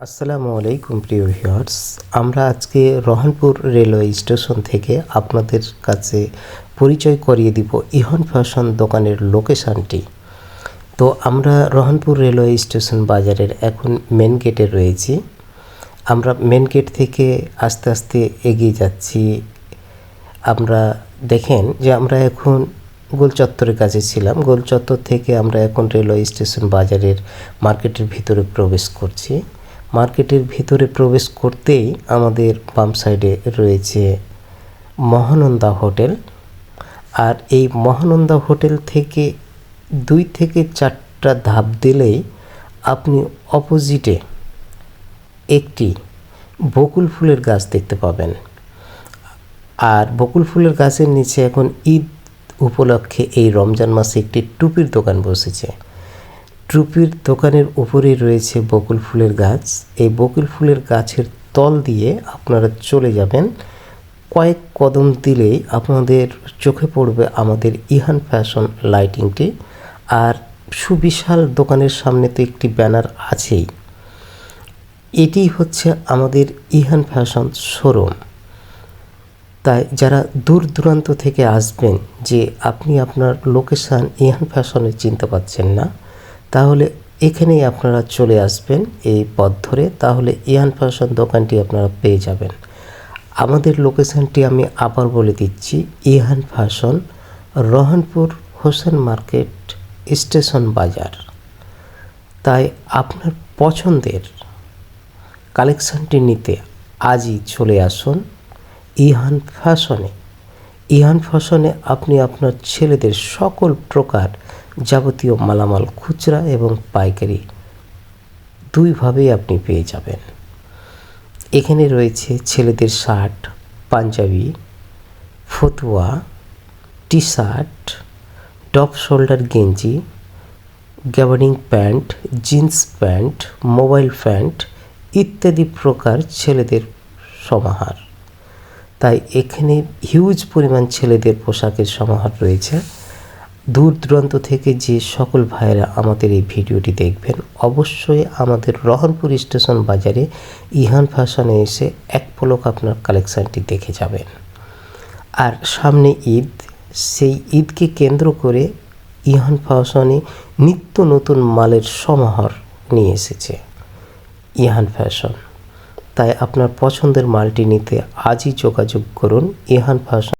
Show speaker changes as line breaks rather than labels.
আসসালামু আলাইকুম, প্রিয় ভিউয়ার্স। আমরা আজকে রহনপুর রেলওয়ে স্টেশন থেকে আপনাদের কাছে পরিচয় করিয়ে দিব ইহন ফ্যাশন দোকানের লোকেশানটি। তো আমরা রহনপুর রেলওয়ে স্টেশন বাজারের এখন মেন গেটে রয়েছি। আমরা মেন গেট থেকে আস্তে আস্তে এগিয়ে যাচ্ছি। আমরা দেখেন যে আমরা এখন গোল চত্বরের কাছে ছিলাম। গোল চত্বর থেকে আমরা এখন রেলওয়ে স্টেশন বাজারের মার্কেটের ভিতরে প্রবেশ করছি। মার্কেটের ভিতরে প্রবেশ করতেই আমাদের বাম সাইডে রয়েছে মহানন্দা হোটেল। আর এই মহানন্দা হোটেল থেকে দুই থেকে চারটা ধাপ দিলেই আপনি অপোজিটে একটি বকুল ফুলের গাছ দেখতে পাবেন। আর বকুল ফুলের গাছের নিচে এখন ঈদ উপলক্ষে এই রমজান মাসে একটি টুপির দোকান বসেছে। টুপির দোকানের উপরে রয়েছে বকুল ফুলের গাছ। এই বকুল ফুলের গাছের তল দিয়ে আপনারা চলে যাবেন। কয়েক কদম দিলেই আপনাদের চোখে পড়বে আমাদের ইহান ফ্যাশন লাইটিংটি। আর সুবিশাল দোকানের সামনে তো একটি ব্যানার আছেই। এটি হচ্ছে আমাদের ইহান ফ্যাশন শোরুম। তাই যারা দূর দূরান্ত থেকে আসবেন যে আপনি আপনার লোকেশান ইহান ফ্যাশনে চিনতে পারছেন না তাহলে এখানেই আপনারা চলে আসবেন এই পথ ধরে, তাহলে ইহান ফ্যাশন দোকানটি আপনারা পেয়ে যাবেন। আমাদের লোকেশানটি আমি আবার বলে দিচ্ছি Ihan fashion, Rohanpur Hossain market station Bazar. তাই আপনার পছন্দের কালেকশানটি নিতে আজই চলে আসুন ইহান ফ্যাশনে। ইহান ফ্যাশনে আপনি আপনার ছেলেদের সকল প্রকার যাবতীয় মালামাল, খুচরা এবং পাইকারি দুইভাবেই আপনি পেয়ে যাবেন। এখানে রয়েছে ছেলেদের শার্ট, পাঞ্জাবি, ফতুয়া টি শার্ট টপ শোল্ডার গেঞ্জি gabardine pant, jeans pant, mobile pant ইত্যাদি প্রকার ছেলেদের সমাহার। তাই এখানে হিউজ পরিমাণ ছেলেদের পোশাকের সমাহার রয়েছে। দূর দূরান্ত থেকে যে সকল ভাইয়েরা আমাদের এই ভিডিওটি দেখবেন, অবশ্যই আমাদের রহনপুর স্টেশন বাজারে ইহান ফ্যাশনে এসে এক পলক আপনার কালেকশানটি দেখে যাবেন। আর সামনে ঈদ, সেই ঈদকে কেন্দ্র করে ইহান ফ্যাশনে নিত্য নতুন মালের সমাহার নিয়ে এসেছে ইহান ফ্যাশন। তাই আপনার পছন্দের মালটি নিতে আজই যোগাযোগ করুন ইহান ফ্যাশন